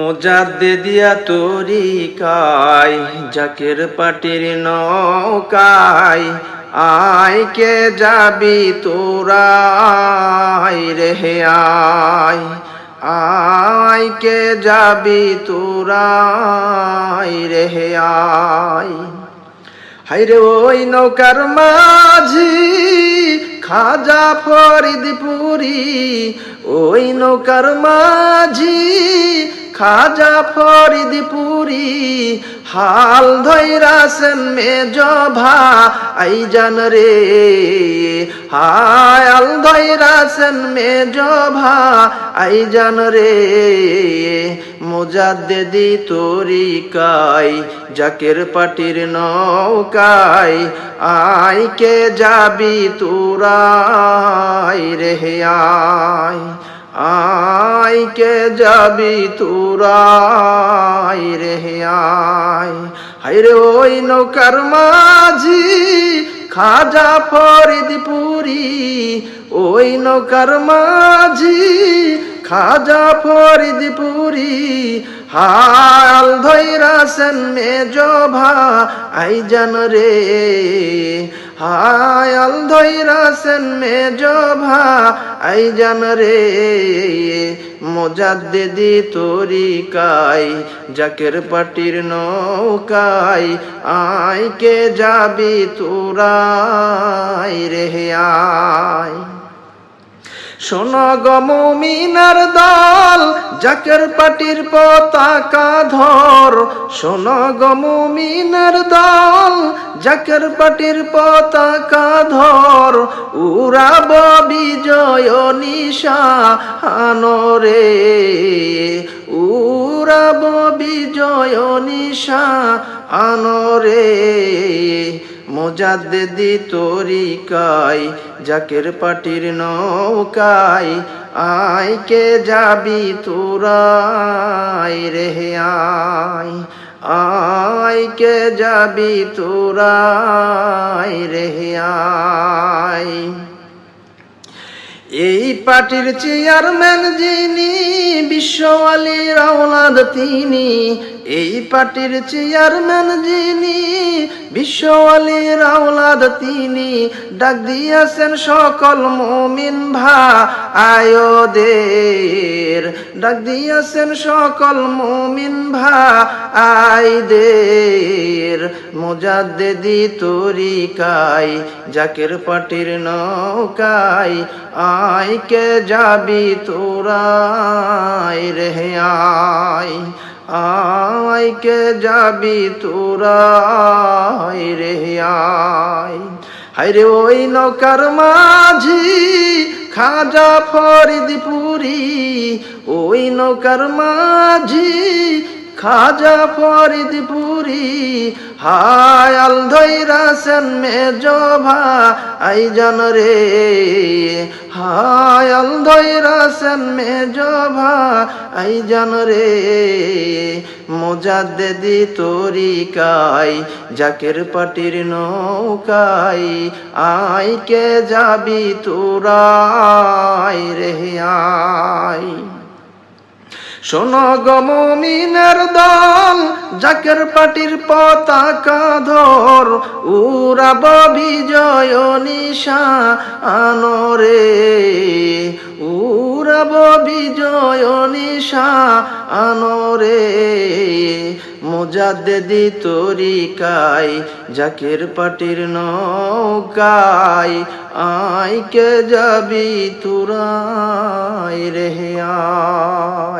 মোজাদ্দে দিয়া তরিকায়, জাকের পাটির নৌকায়, আয় কে যাবি তোরা আয় রে আয় আয় কে যাবি তোরা আয় রে আয়। হাইরে ওই নৌকার মাঝি, খাজা ফরিদপুরি, ওই নৌকার মাঝি খাজা ফরিদপুরি, হাল ধৈরাসেন মেজভা আই জান রে। হাল ধৈরাসেন মেজভা আই জান রে। মোজাদ্দেদি তরিকাই, জাকের পাটির নৌকায় আয় কে যাবি তুরাই রে আয় আয় কে যাবি তুরাই রে আয়? হাইরে ওই নৌকার মাঝি, খাজা ফরিদপুরি। ওই নৌকার মাঝি খাজা ফরিদপুরি, হাল ধৈরাসেন মেজভা আই জান রে। হায়াল ধৈরাসেন মেজভা আই জান রে। মোজাদ্দেদি তরিকাই জাকের পাটির নৌকাই আয় কে যাবি তুরাই রে আয় শোনো গমিনার দল, জাকের পাটির পতাকা ধর। শোনো গমিনার দল, জাকের পাটির পতাকা ধর। উড়াব বিজয় নিশা আনরে। উড়াব বিজয় নিশা আনরে। মোজাদ্দেদি তরিকাই জাকের পাটির নৌকাই আয় কে যাবি তোরাই রেহে আয় আয় কে যাবি তোরাই রেহে আয়। এই পার্টির চেয়ারম্যান যিনি বিশ্বওয়ালির আওলাদ তিনি। এই পার্টির চেয়ারম্যান যিনি বিশ্বওয়ালির আওলাদ তিনি। ডাক দিয়েছেন সকল মমিন ভা আয়োদের। ডাক দিয়েছেন সকল মমিন ভা আইদের মোজাদ্দেদি তরিকাই জাকের পাটির নৌকাই আয় কে যাবি তোরাই রে আয়? কে যাবি তোরাই রে আয়? হাইরে ওই নৌকার মাঝি, খাজা ফরিদপুরি, ওই নৌকার মাঝি খাজা ফরিদপুরি হায়াল ধৈরাসেন মেজভা আই জান রে। হায়াল ধৈরাসেন মেজভা আই জান রে। মোজাদ্দেদি তরিকাই, জাকের পাটির নৌকাই, আই কে যাবি তোরাই রে আয় শোনো গমিনের দল, জাকের পাটির পতাকা ধর, উড়াব বিজয় নিশা আনরে উড়াব বিজয় নিশা আনরে মোজাদ্দেদি তরিকাই জাকের পাটির নৌকায় আয় কে যাবি তুরাই রে আয়।